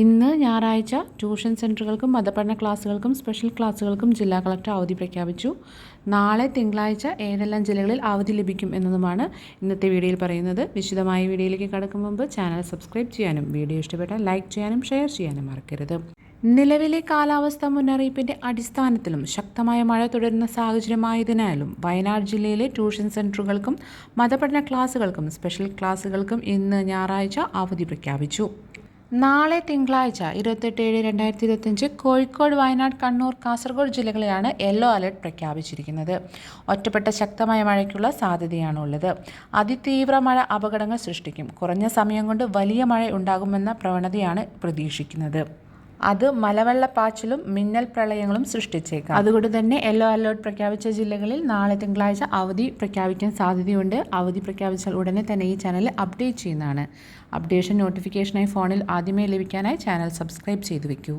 ഇന്ന് ഞായറാഴ്ച tuition സെന്ററുകൾക്കും മതപഠന ക്ലാസ്സുകൾക്കും special ക്ലാസ്സുകൾക്കും ജില്ലാ കളക്ടർ അവധി പ്രഖ്യാപിച്ചു. നാളെ തിങ്കളാഴ്ച ഏതെല്ലാം ജില്ലകളിൽ അവധി ലഭിക്കും എന്നതുമാണ് ഇന്നത്തെ വീഡിയോയിൽ പറയുന്നത്. വിശദമായ വീഡിയോയിലേക്ക് കടക്കും മുമ്പ് ചാനൽ സബ്സ്ക്രൈബ് ചെയ്യാനും വീഡിയോ ഇഷ്ടപ്പെട്ടാൽ ലൈക്ക് ചെയ്യാനും ഷെയർ ചെയ്യാനും മറക്കരുത്. നിലവിലെ കാലാവസ്ഥ മുന്നറിയിപ്പിന്റെ അടിസ്ഥാനത്തിലും ശക്തമായ മഴ തുടരുന്ന സാഹചര്യമായതിനാലും വയനാട് ജില്ലയിലെ ട്യൂഷൻ സെന്ററുകൾക്കും മതപഠന ക്ലാസ്സുകൾക്കും സ്പെഷ്യൽ ക്ലാസ്സുകൾക്കും ഇന്ന് ഞായറാഴ്ച അവധി പ്രഖ്യാപിച്ചു. നാളെ തിങ്കളാഴ്ച ഇരുപത്തെട്ട് ഏഴ് രണ്ടായിരത്തി ഇരുപത്തഞ്ച് കോഴിക്കോട് വയനാട് കണ്ണൂർ കാസർഗോഡ് ജില്ലകളിലാണ് യെല്ലോ അലർട്ട് പ്രഖ്യാപിച്ചിരിക്കുന്നത്. ഒറ്റപ്പെട്ട ശക്തമായ മഴയ്ക്കുള്ള സാധ്യതയാണുള്ളത്. അതിതീവ്ര മഴ അപകടങ്ങൾ സൃഷ്ടിക്കും. കുറഞ്ഞ സമയം കൊണ്ട് വലിയ മഴ ഉണ്ടാകുമെന്ന പ്രവണതയാണ് പ്രതീക്ഷിക്കുന്നത്. അത് മലവെള്ളപ്പാച്ചിലും മിന്നൽ പ്രളയങ്ങളും സൃഷ്ടിച്ചേക്കാം. അതുകൊണ്ട് തന്നെ യെല്ലോ അലേർട്ട് പ്രഖ്യാപിച്ച ജില്ലകളിൽ നാളെ തിങ്കളാഴ്ച അവധി പ്രഖ്യാപിക്കാൻ സാധ്യതയുണ്ട്. അവധി പ്രഖ്യാപിച്ചാൽ ഉടനെ തന്നെ ഈ ചാനൽ അപ്ഡേറ്റ് ചെയ്യുന്നതാണ്. അപ്ഡേഷൻ നോട്ടിഫിക്കേഷനായി ഫോണിൽ ആദ്യമേ ലഭിക്കാനായി ചാനൽ സബ്സ്ക്രൈബ് ചെയ്തു വെക്കൂ.